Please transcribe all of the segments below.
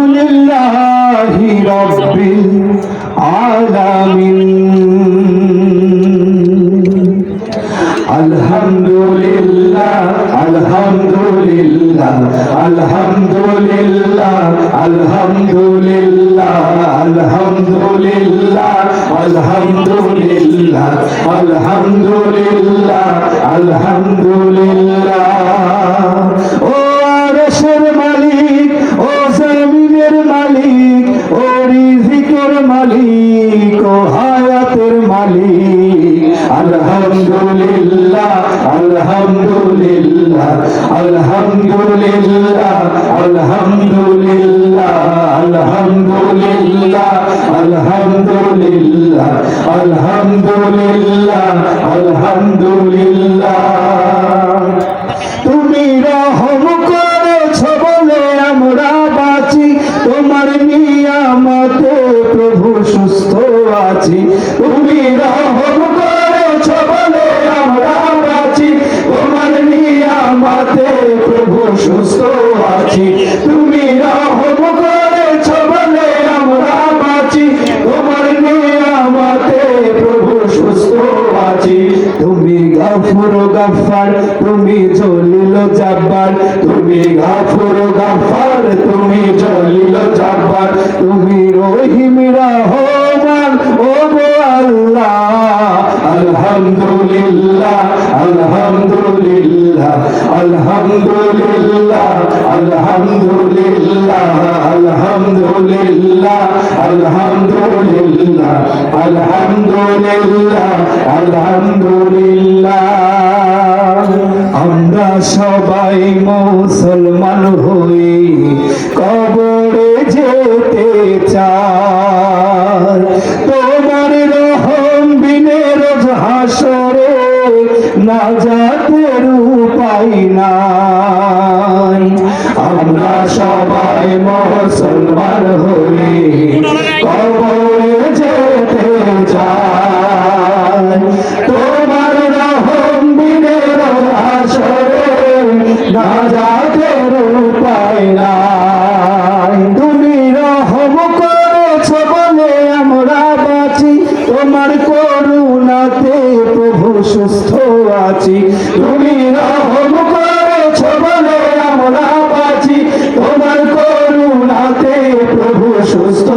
لله رب العالمين الحمد لله الحمد لله الحمد لله الحمد لله الحمد لله الحمد لله الحمد لله الحمد لله আলহামদুলিল্লাহ আলহামদুলিল্লাহ আলহামদুলিল্লাহ আলহামদুলিল্লাহ আলহামদুলিল্লাহ আলহামদুলিল্লাহ আলহামদুলিল্লাহ আলহামদুলিল্লাহ। তুমি রহম করেছ বলে আমরা বাঁচি, তোমার নিয়ামতে প্রভু সুস্থ আছি। তুমি রহম গাফুর গাফার তুমি জলিল জাব্বার। তুমি গাফুর গাফার তুমি জলিল জাব্বার। তুমি রহিম রহমান ও আল্লাহ। আলহামদুলিল্লাহ আলহামদুলিল্লাহ আলহামদুলিল্লাহ আলহামদুলিল্লাহ আলহামদুলিল্লাহ আলহামদুলিল্লাহ আলহামদুলিল্লাহ আলহামদুলিল্লাহ। সবাই মুসলমান হই, কবরে যেতে চাই তোমার রহম বিনে রোজ হাসরে না যাতের উপায় নাই। আমরা সবাই মুসলমান হই, কবরে যেতে চাই সুস্থ আছি। তুমি রহম করেছ বলে আমরা বাঁচি। তোমার করুণাতে প্রভু সুস্থ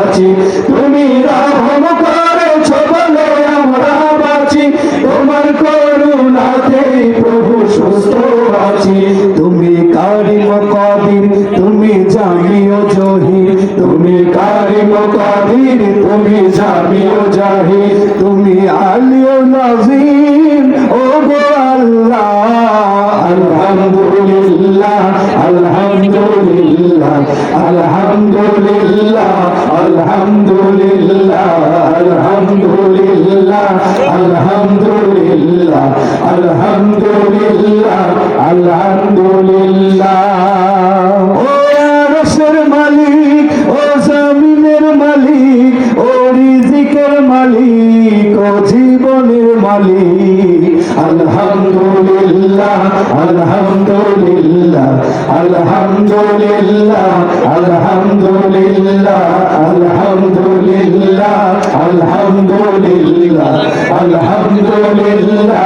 আছি। তুমি রহম করেছ বলে আমরা বাঁচি। তোমার করুণাতে প্রভু সুস্থ আছি। তুমি কারিম কদির, তুমি জামিও জহির। তুমি কারিম কদির, তুমি জামিও জাহির। তুমি আলিও নাজিম ও গো আল্লাহ আলহামদুলিল্লাহ আলহামদুলিল্লাহ আলহামদুলিল্লাহ আলহামদুলিল্লাহ আলহামদুলিল্লাহ আলহামদুলিল্লাহ আলহামদুলিল্লাহ আলহামদুলিল্লাহ। জীবনের মালিক। আলহামদুলিল্লাহ আলহামদুলিল্লাহ আলহামদুলিল্লাহ আলহামদুলিল্লাহ আলহামদুলিল্লাহ আলহামদুলিল্লাহ আলহামদুলিল্লাহ আলহামদুলিল্লাহ